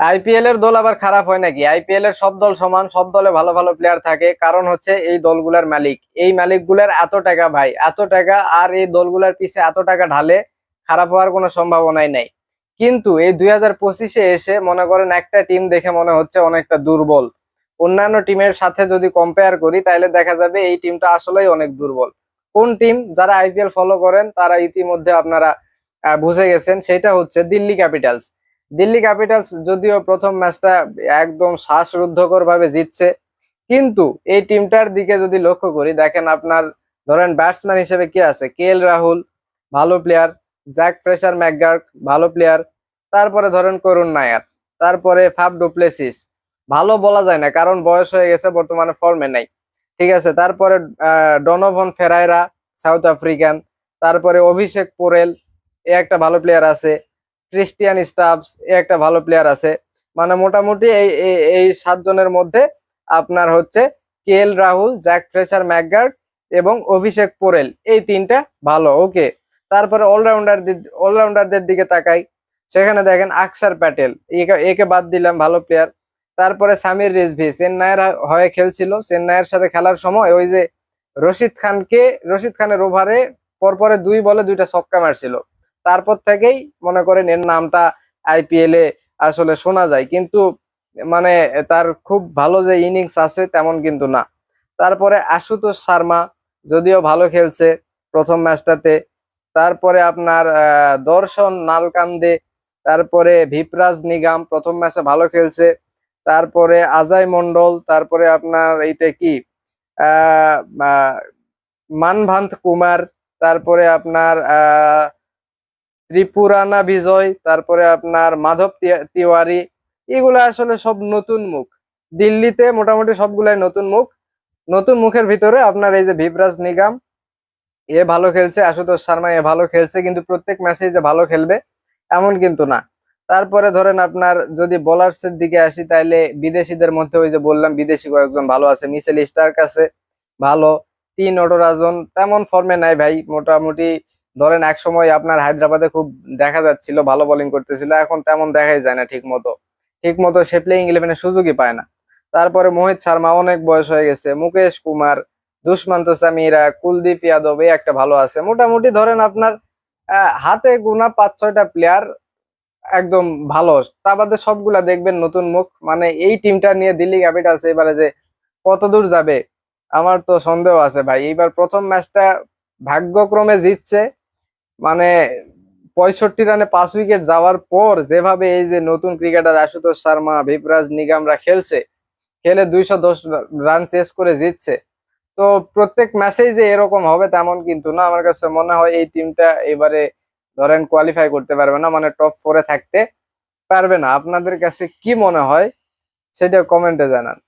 IPL এর দল আবার খারাপ হয় নাকি? আইপিএল এর সব দল সমান, সব দলে ভালো ভালো প্লেয়ার থাকে। কারণ হচ্ছে এই দলগুলার মালিক। এই মালিকগুলার এত টাকা ভাই, এত টাকা আর এই দলগুলার পিছে এত টাকা ঢালে খারাপ হওয়ার কোনো সম্ভাবনাই নাই। কিন্তু এই দুই হাজার পঁচিশে এসে মনে করেন একটা টিম দেখে মনে হচ্ছে অনেকটা দুর্বল। অন্যান্য টিমের সাথে যদি কম্পেয়ার করি, তাহলে দেখা যাবে এই টিমটা আসলেই অনেক দুর্বল। কোন টিম যারা আইপিএল ফলো করেন, তারা ইতিমধ্যে আপনারা বুঝে গেছেন, সেটা হচ্ছে দিল্লি ক্যাপিটালস দিল্লি ক্যাপিটালস যদিও প্রথম ম্যাচটা একদম শ্বাসরুদ্ধকর ভাবে জিতছে, কিন্তু এই টিমটার দিকে যদি লক্ষ্য করি, দেখেন আপনার ধরেন ব্যাটসম্যান হিসেবে কে আছে? কে রাহুল, ভালো প্লেয়ার জ্যাক ফ্রেশার ম্যাকগার্ক ভালো প্লেয়ার তারপরে ধরেন করুণ নায়ার, তারপরে ফাব ডুপ্লেসিস, ভালো বলা যায় না, কারণ বয়স হয়ে গেছে, বর্তমানে ফর্মে নাই, ঠিক আছে? তারপরে ডনোভন ফেরাইরা সাউথ আফ্রিকান তারপরে অভিষেক পোরেল, এ একটা ভালো প্লেয়ার আছে ক্রিস্টিয়ান স্টাফস এ একটা ভালো প্লেয়ার আছে। মানে মোটামুটি এই, এই- সাতজনের মধ্যে আপনার হচ্ছে K L Rahul Jake Fraser McGurk এবং অভিষেক পোরেল। এই তিনটা ভালো ওকে তারপরে অলরাউন্ডার অলরাউন্ডারদের দিকে তাকাই। সেখানে দেখেন আকসার প্যাটেল একে- একে বাদ দিলাম, ভালো প্লেয়ার তারপরে সামির রিজভি চেন্নাইয়ের হয়ে খেলছিল। চেন্নাইয়ের সাথে খেলার সময় ওই যে রশিদ খানকে, রশিদ খানের ওভারে পরপরে দুই বলে দুইটা ছক্কা মারছিল। তারপর থেকেই মনে করেন এর নামটা আইপিএল এ আসলে শোনা যায়। কিন্তু মানে তার খুব ভালো যে ইনিংস আছে তেমন কিন্তু না। তারপরে আশুতোষ শর্মা যদিও ভালো খেলছে প্রথম ম্যাচটাতে। তারপরে আপনার দর্শন নালকান্দে। তারপরে ভিপরাজ নিগাম প্রথম ম্যাচে ভালো খেলছে। তারপরে আজয় মন্ডল তারপরে আপনার এইটা কি? মানভান্ত কুমার, তারপরে আপনার, আহ ত্রিপুরানা বিজয়, তারপরে আপনার মাধব তিওয়ারি, এগুলো আসলে সব নতুন মুখ। দিল্লিতে মোটামুটি সবগুলাই নতুন মুখ। নতুন মুখের ভিতরে আপনার এই যে ভিপরাজ নিগাম, এ ভালো খেলছে, আশুতোষ শর্মা এ ভালো খেলছে, কিন্তু প্রত্যেক ম্যাচেই যে ভালো খেলবে, এমন কিন্তু না। তারপরে ধরেন আপনার যদি বোলার্স এর দিকে আসি তাহলে বিদেশিদের মধ্যে ওই যে বললাম, বিদেশি কয়েকজন ভালো আছে। মিসেল স্টার্ক আছে, ভালো। তিন অটোরাজন তেমন ফর্মে নাই ভাই, মোটামুটি ধরেন এক সময় আপনার হায়দ্রাবাদে খুব দেখা যাচ্ছিল, ভালো বোলিং করতেছিল, এখন তেমন দেখাই যায় না ঠিক মতো ঠিক মতো সে প্লেইং ইলেভেনের সুযোগই পায় না। তারপরে মোহিত শর্মা অনেক বয়স হয়ে গেছে, মুকেশ কুমার দুষ্মন্ত সামিরা, কুলদীপ যাদব, এই একটা ভালো আছে। মোটামুটি ধরেন আপনার হাতে গুনা পাঁচ, ছয়টা প্লেয়ার একদম ভালো। তা বাদে সবগুলা দেখবেন নতুন মুখ। মানে এই টিমটা নিয়ে দিল্লি ক্যাপিটালস এবারে যে কত দূর যাবে, আমার তো সন্দেহ আছে ভাই। এইবার প্রথম ম্যাচটা ভাগ্যক্রমে জিতছে। মানে পঁয়ষট্টি রানে পাঁচ উইকেট যাওয়ার পর যেভাবে এই যে নতুন ক্রিকেটার আশুতোষ শর্মা, ভিপরাজ নিগামরা খেলছে, খেলে দুইশো দশ রান চেস করে জিতছে। তো প্রত্যেক ম্যাচেই যে এরকম হবে তেমন কিন্তু না। আমার কাছে মনে হয় এই টিমটা এবারে ধরেন কোয়ালিফাই করতে পারবে না মানে টপ ফোরে থাকতে পারবে না। আপনাদের কাছে কি মনে হয় সেটা কমেন্টে জানান।